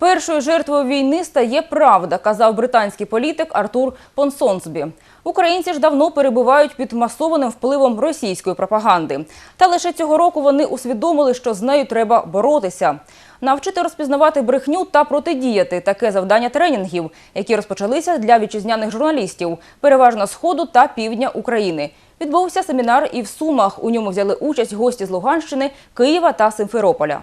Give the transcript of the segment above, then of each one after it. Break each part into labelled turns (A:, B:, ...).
A: Першою жертвою війни стає правда, казав британський політик Артур Понсонсбі. Українці ж давно перебувають під масованим впливом російської пропаганди. Та лише цього року вони усвідомили, що з нею треба боротися. Навчити розпізнавати брехню та протидіяти таке завдання тренінгів, які розпочалися для вітчизняних журналістів, переважно сходу та півдня України. Відбувся семінар і в Сумах. У ньому взяли участь гості з Луганщини, Києва та Симферополя.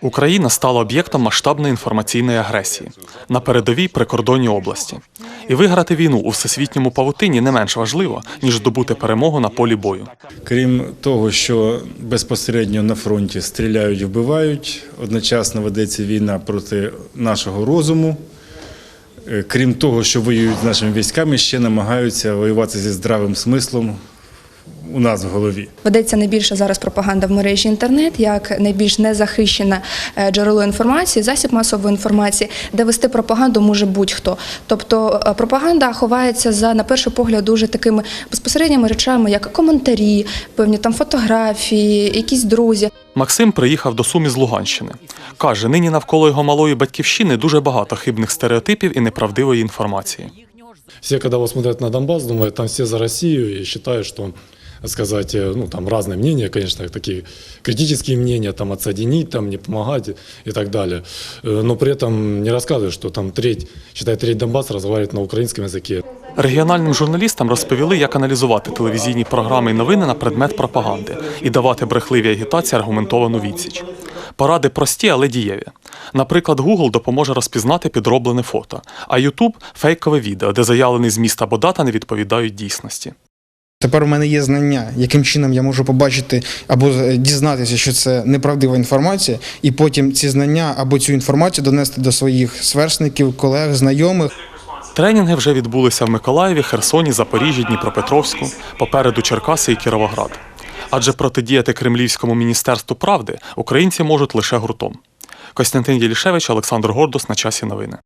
B: Україна стала об'єктом масштабної інформаційної агресії на передовій прикордонній області. І виграти війну у всесвітньому павутині не менш важливо, ніж здобути перемогу на полі бою.
C: Крім того, що безпосередньо на фронті стріляють, вбивають, одночасно ведеться війна проти нашого розуму. Е, Крім того, що воюють з нашими військами, ще намагаються воювати зі здравим смислом у нас в голові.
D: Ведеться найбільша зараз пропаганда в мережі інтернет, як найбільш незахищене е, джерело інформації, засіб масової інформації, де вести пропаганду може будь-хто. Тобто е, пропаганда ховається за, на перший погляд, дуже такими безпосередніми речами, як коментарі, певні там фотографії, якісь друзі.
B: Максим приїхав до Сум із Луганщини. Каже, нині навколо його малої батьківщини дуже багато хибних стереотипів і неправдивої інформації.
E: Все, когда вот смотрят на Донбасс, думают, там все за Россию и считают, что так сказать, э, ну, там разные мнения, конечно, такие критические мнения, там, отсоединить, там, не помогать и так далее. Э, Но при этом не рассказывают, что там треть, считай, треть Донбасса разговаривает на украинском языке.
B: Регіональним журналістам розповіли, як аналізувати телевізійні програми і новини на предмет пропаганди і давати брехливі агітації аргументовану відсіч. Поради прості, але дієві. Наприклад, Google допоможе розпізнати підроблене фото, а YouTube – фейкове відео, де заявлений зміст або дата не відповідають дійсності.
F: Тепер у мене є знання, яким чином я можу побачити або е, дізнатися, що це неправдива інформація, і потім ці знання або цю інформацію донести до своїх сверстників, колег, знайомих.
B: Тренінги вже відбулися в Миколаєві, Херсоні, Запоріжжі, Дніпропетровську, попереду Черкаси і Кіровоград. Адже протидіяти Кремлівському міністерству правди українці можуть лише гуртом. Костянтин Єлішевич, Олександр Гордус на часі новини.